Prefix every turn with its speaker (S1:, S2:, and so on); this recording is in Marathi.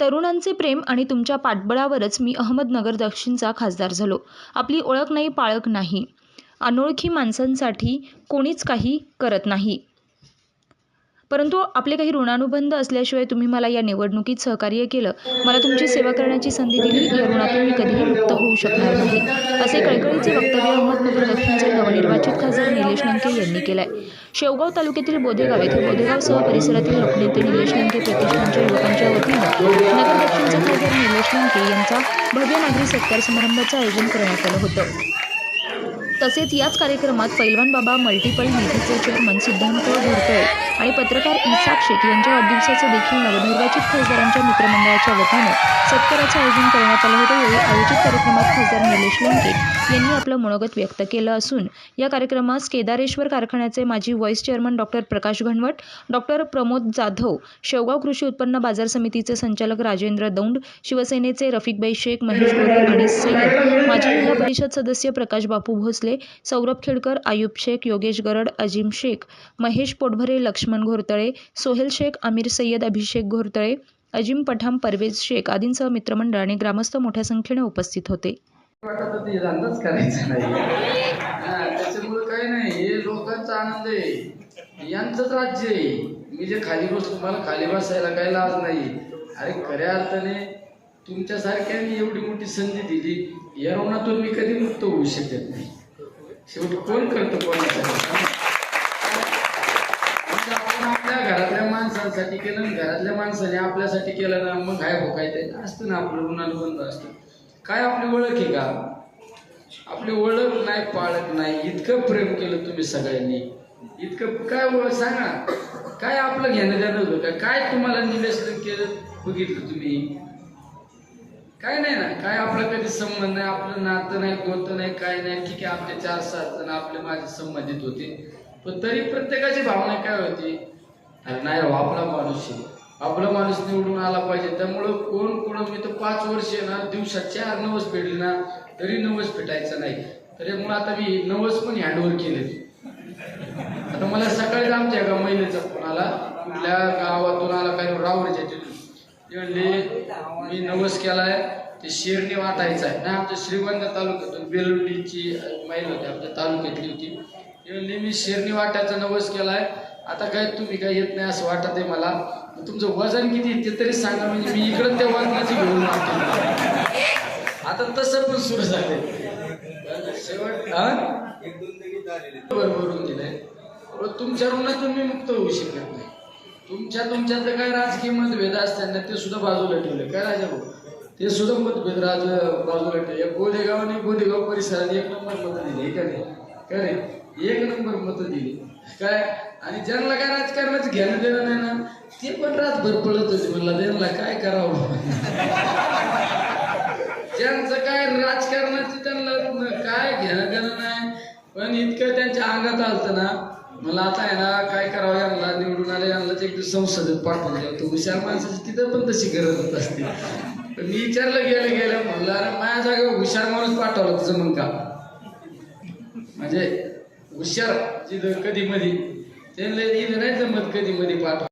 S1: तरुणांचे प्रेम आणि तुमच्या पाठबळावरच मी अहमदनगर दक्षिणचा खासदार झालो. आपली ओळख नाही पाळख नाही. अनोळखी माणसांसाठी कोणीच काही करत नाही. परंतु आपले काही ऋणानुबंध असल्याशिवाय तुम्ही मला या निवडणुकीत सहकार्य केलं. मला तुमची सेवा करण्याची संधी दिली या ऋणातून मी कधीही मुक्त होऊ शकणार नाही असे कळकळीचे वक्तव्य अहमदनगर दक्षिणचे नवनिर्वाचित खासदार निलेश लंके यांनी केलंय. शेवगाव तालुक्यातील बोधेगाव येथे बोधेगावसह परिसरातील लोकनेते निलेश लंके प्रतिष्ठानच्या युवकांच्या वतीनं नगर दक्षिणचे खासदार निलेश लंके यांचा भव्य नागरी सत्कार समारंभाचं आयोजन करण्यात आलं होतं. तसेच याच कार्यक्रमात पैलवान बाबा मल्टिपल निधीचे चेअरमन सिद्धांत घोरपळे आणि पत्रकार इसाक शेख यांच्या वाढदिवसाचं देखील नवनिर्वाचित खासदारांच्या मित्रमंडळाच्या वतीनं सत्काराचं आयोजन करण्यात आलं होतं. यावेळी आयोजित कार्यक्रमात खासदार निलेश लंके यांनी आपलं मनोगत व्यक्त केलं असून या कार्यक्रमास केदारेश्वर कारखान्याचे माजी vice chairman doctor Prakash Ghanwat doctor Pramod Jadhav Shevgaon कृषी उत्पन्न बाजार समितीचे संचालक राजेंद्र दौंड शिवसेनेचे रफिकबाई शेख महेश गोरे आणि सय्यद माजी जिल्हा परिषद सदस्य प्रकाश बापू भोसले भोसले सौरभ खेडकर आयुब शेख योगेश गरड अजिम शेख महेश पोटभरे लक्ष्मण घोरतळे सोहेल शेख आमिर सय्यद अभिषेक घोरतळे अजिम पठाम परवेज शेख आदींसह मित्रमंडळ आणि ग्रामस्थ मोठ्या संख्येने उपस्थित होते.
S2: त्याच्यामुळे काही नाही. हे लोकांचा आनंद आहे. यांचंच राज्य आहे. मी जे खाली बसतो मला खाली बसायला काही लाज नाही. अरे खऱ्या अर्थाने तुमच्यासारख्यांनी एवढी मोठी संधी दिली या ऋणातून मी कधी मुक्त होऊ शकत नाही. शेवटी कोण करतं कोणासाठी आपण आपल्या घरातल्या माणसांसाठी केलं आणि घरातल्या माणसाने आपल्यासाठी केलं ना मग काय हो काय ते असतं ना आपलं ऋणानुबंध असतं. काय आपली ओळख आहे का? आपली ओळख नाही पाळत नाही. इतकं प्रेम केलं तुम्ही सगळ्यांनी. इतकं काय ओळख? सांगा काय आपलं घेणं देणं होतं काय तुम्हाला निवेदन केलं बघितलं तुम्ही? काय नाही ना काय आपला कधी संबंध नाही आपलं नातं नाही गोतं नाही काय नाही. ठीक आहे आपले चार सात जण आपले माझे संबंधित होते. पण तरी प्रत्येकाची भावना काय होती? अरे नाही राव आपला माणूस आहे. आपला माणूस निवडून आला पाहिजे. त्यामुळं कोण कोण मी तर पाच वर्ष आहे ना दिवसात चार नवस पेटले ना तरी नवस पेटायचं नाही. त्यामुळे आता मी नवस पण हँडओव्हर केले. आता मला सकाळीच आमच्या एका महिलेचा फोन आला. कुठल्या गावातून आला काही रावरच्या मी नवस केलाय. ते शेरणी वाटायचं आहे नाही आमच्या श्रीगोंद तालुक्यातून बेलवडीची महिला होती आमच्या तालुक्यातली होती. ते म्हणले मी शेरणी वाटायचा नवस केलाय. आता काय तुम्ही काय येत नाही असं वाटत आहे मला. तुमचं वजन किती ते तरी सांगा म्हणजे मी इकडं त्या वजनाची घेऊन आता तसं पण सुरू झाले शेवट हा? भरून दिलंय. तुमच्या ऋणातून मी मुक्त होऊ शकत नाही. तुमच्या तुमच्यातलं काय राजकीय मतभेद असताना ते सुद्धा बाजूला ठेवले. काय राजा भाऊ? ते सुद्धा मतभेद राज बाजूला ठेवले. या आणि गोदेगाव परिसरात एक नंबर मत दिली का नाही? काय रे? एक नंबर मत दिली. काय? आणि ज्यांना काय राजकारणाचं घेणं देणं नाही ना ते पण रातभर पडत होते. म्हणला त्यांना काय करावं? ज्यांचं काय राजकारणाचं त्यांना काय घेणं देणं नाही पण इतकं त्यांच्या अंगात आलतं ना मला आता आहे ना काय करावं यांना निवडून आले यांना एक दिवस संसदेत पाठवून द्या. तो हुशार माणसाची तिथं पण तशी गरज होत असते. पण मी विचारलं गेलं गेलं. म्हणलं अरे माझ्या जागेवर हुशार माणूस पाठवला तुझं मग का? म्हणजे हुशार जिथं कधी मधी त्यांना नाही जमत कधी मध्ये पाठव